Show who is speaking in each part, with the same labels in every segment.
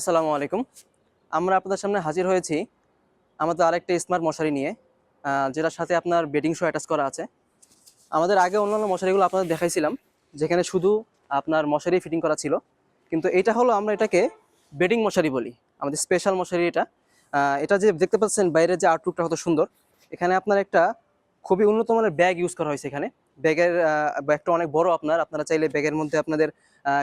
Speaker 1: আসসালামু আলাইকুম। আমরা আপনাদের সামনে হাজির হয়েছি আমাদের আরেকটা স্মার্ট মশারি নিয়ে যেটার সাথে আপনার বেডিং শো অ্যাটাচ করা আছে। আমাদের আগে অন্যান্য মশারিগুলো আপনাদের দেখাইছিলাম, যেখানে শুধু আপনার মশারি ফিটিং করা ছিল। কিন্তু এটা হলো আমরা এটাকে বেডিং মশারি বলি, আমাদের স্পেশাল মশারি এটা। এটা যে দেখতে পাচ্ছেন বাইরের যে আউটলুকটা কত সুন্দর। এখানে আপনার একটা খুবই উন্নত মানের ব্যাগ ইউজ করা হয়েছে এখানে। ব্যাগের ব্যাগটা অনেক বড় আপনার। আপনারা চাইলে ব্যাগের মধ্যে আপনাদের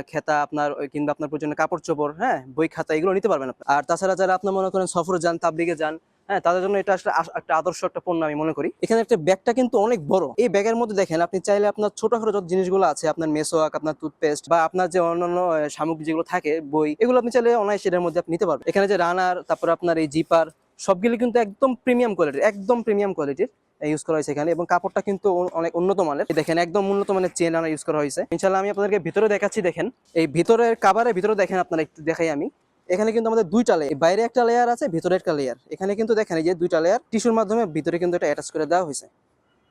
Speaker 1: খেতা আপনার কিংবা আপনার প্রয়োজনীয় কাপড় চোপড় হ্যাঁ বই খাতা এগুলো নিতে পারবেন। আর তাছাড়া যারা আপনার মনে করেন সফরে যান তাবলিগে যান হ্যাঁ তাদের জন্য এটা আসলে একটা আদর্শ একটা পণ্য আমি মনে করি। এখানে একটা ব্যাগটা কিন্তু অনেক বড়। এই ব্যাগের মধ্যে দেখেন, আপনি চাইলে আপনার ছোটখাটো যত জিনিসগুলো আছে, আপনার মেসোয়াক, আপনার টুথপেস্ট বা আপনার যে অন্যান্য সামগ্রী যেগুলো থাকে, বই, এগুলো আপনি চাইলে অনায়াসে এর মধ্যে আপনি নিতে পারবেন। এখানে যে রানার, তারপর আপনার এই জিপার, সবগুলো কিন্তু একদম প্রিমিয়াম কোয়ালিটির একদম প্রিমিয়াম কোয়ালিটির ইউজ করা হয়েছে এখানে। এবং কাপড়টা কিন্তু অনেক উন্নত মানের। দেখেন, একদম উন্নত মানের চেন আনা ইউজ করা হয়েছে। ইনশাল্লাহ আমি আপনাদেরকে ভিতরে দেখাচ্ছি, দেখেন। এই ভিতরের কাভারের ভিতরে দেখেন আপনারা একটু দেখাই আমি। এখানে কিন্তু আমাদের দুইটা লেয়ার বাইরে একটা লেয়ার আছে ভিতরে একটা লেয়ার এখানে কিন্তু দেখেন যে দুইটা লেয়ার টিস্যুর মাধ্যমে ভিতরে কিন্তু এটা অ্যাটাচ করে দেওয়া হয়েছে।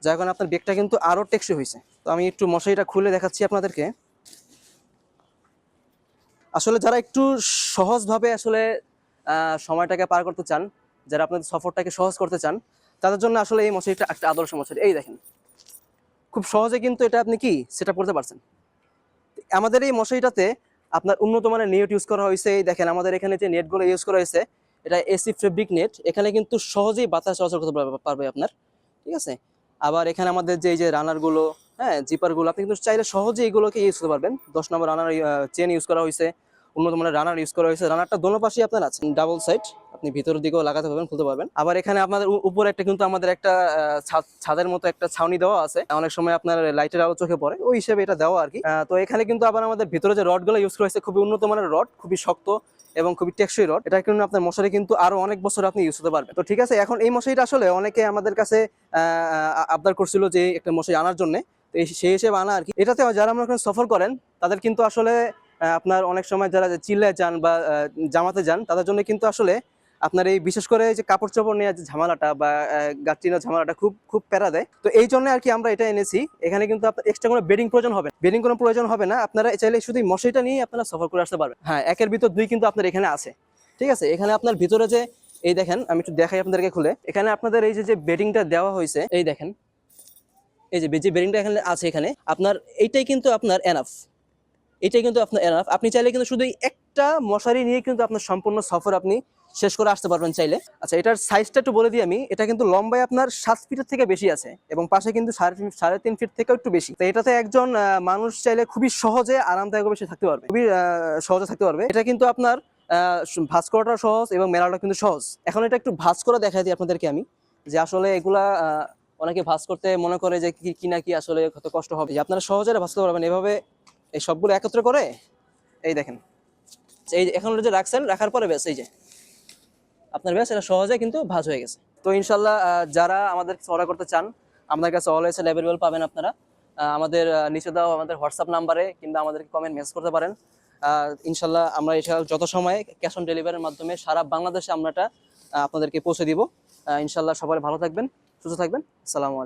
Speaker 1: যার কারণে আপনার বেগটা কিন্তু আরও টেকসই হয়েছে। তো আমি একটু মশারিটা খুলে দেখাচ্ছি আপনাদেরকে। আসলে যারা একটু সহজভাবে আসলে সময়টাকে পার করতে চান, যারা আপনাদের সফরটাকে সহজ করতে চান তাদের জন্য আসলে এই মশারিটা একটা আদর্শ মশারি এই দেখেন। খুব সহজে কিন্তু এটা আপনি কি? সেটা করতে পারছেন। আমাদের এই মশারিটাতে আপনার উন্নত মানের নেট ইউজ করা হয়েছে। এই দেখেন, আমাদের এখানে যে নেটগুলো ইউজ করা হয়েছে, এটা এসি ফেব্রিক নেট এখানে কিন্তু সহজেই বাতাস চলাচল করতে পারবে- আপনার। ঠিক আছে? আবার এখানে আমাদের যে, এই যে রানারগুলো হ্যাঁ জিপারগুলো আপনি কিন্তু চাইলে সহজে এগুলোকে ইউজ করতে পারবেন। দশ নম্বর রানার চেন ইউজ করা হয়েছে। উন্নত মানের রানার ইউজ করা হয়েছে। রানারটা দোনো পাশেই আপনার আছে। ডাবল সাইড আপনি ভিতরের দিকেও লাগাতে পারবেন, খুলতে পারবেন। আবার এখানে আপনাদের উপরে একটা কিন্তু আমাদের একটা ছাদের মতো একটা ছাউনি দেওয়া আছে। অনেক সময় আপনার লাইটের আলো চোখে পড়ে, ওই হিসেবে এটা দেওয়া আর কি তো এখানে কিন্তু আবার আমাদের ভিতরে যে রডগুলো ইউজ করা হয়েছে, খুবই উন্নত মানের রড, খুবই শক্ত এবং খুবই টেকসই রড। এটা কিন্তু আপনার মশারি কিন্তু আরও অনেক বছর আপনি ইউজ করতে পারবেন। তো ঠিক আছে, এখন এই মশারিটা আসলে অনেকে আমাদের কাছে আবদার করছিল যে একটা মশারি আনার জন্য। তো সেই হিসেবে আনা আর কি এটাতে যারা আমরা সফর করেন, তাদের কিন্তু আসলে আপনার অনেক সময় যারা চিল্লায় যান বা জামাতে যান, তাদের জন্য কিন্তু আসলে আপনার এই বিশেষ করে এই যে কাপড় চোপড় নেওয়ার যে ঝামেলাটা বা গাছটিনের ঝামেলাটা খুব খুব প্যারা দেয়। তো এই জন্য আর কি আমরা এটা এনেছি। এখানে কিন্তু আপনার এক্সট্রা কোনো বেডিং প্রয়োজন হবে। বেডিং কোনো প্রয়োজন হবে না। আপনারা চাইলে শুধু এই মশারিটা নিয়ে আপনারা সফর করে আসতে পারবেন। হ্যাঁ একের ভিতর দুই কিন্তু আপনার এখানে আছে। ঠিক আছে? এখানে আপনার ভিতরে যে, এই দেখেন, আমি একটু দেখাই আপনাদেরকে খুলে। এখানে আপনাদের এই যে যে বেডিংটা দেওয়া হয়েছে, এই দেখেন। এই যে যে বেডিংটা এখানে আছে এখানে, আপনার এইটাই কিন্তু আপনার এনাফ এটাই কিন্তু আপনার এনাফ আপনি চাইলে কিন্তু শুধু একটা মশারি নিয়ে কিন্তু আপনার সম্পূর্ণ সফর আপনি শেষ করে আসতে পারবেন চাইলে। আচ্ছা এটার সাইজটা একটু বলে দিই আমি। এটা কিন্তু লম্বায় আপনার সাত ফিটের থেকে বেশি আছে এবং পাশে কিন্তু সাড়ে তিন ফিট থেকেও একটু বেশি। তো এটাতে একজন মানুষ চাইলে খুবই সহজে আরামদায়ক বেশি থাকতে পারবে। খুবই সহজে থাকতে পারবে। এটা কিন্তু আপনার ভাঁজ করাটা সহজ এবং মেলাটা কিন্তু সহজ। এখন এটা একটু ভাঁজ করে দেখাই দিই আপনাদেরকে আমি, যে আসলে এগুলা অনেকে ভাঁজ করতে মনে করে যে কি না কি আসলে কত কষ্ট হবে। যে আপনারা সহজে ভাঁজ পারবেন। এভাবে এই সবগুলো একত্র করে, এই দেখেন। এই এখন যে রাখছেন, রাখার পরে বেশ এই যে। আপনার ব্যাস, এটা সহজে কিন্তু ভাজ হয়ে গেছে। তো ইনশাল্লাহ যারা আমাদের অর্ডার করতে চান আপনার কাছে অলওয়েজ অ্যাভেলেবল পাবেন আপনারা। আমাদের নিচে দাও আমাদের হোয়াটসঅ্যাপ নাম্বারে কিংবা আমাদেরকে কমেন্ট মেসেজ করতে পারেন। ইনশাল্লাহ আমরা এটা যত সময় ক্যাশ অন ডেলিভারির মাধ্যমে সারা বাংলাদেশে আমরা এটা আপনাদেরকে পৌঁছে দিব। ইনশাল্লাহ সবাই ভালো থাকবেন, সুস্থ থাকবেন। সালাম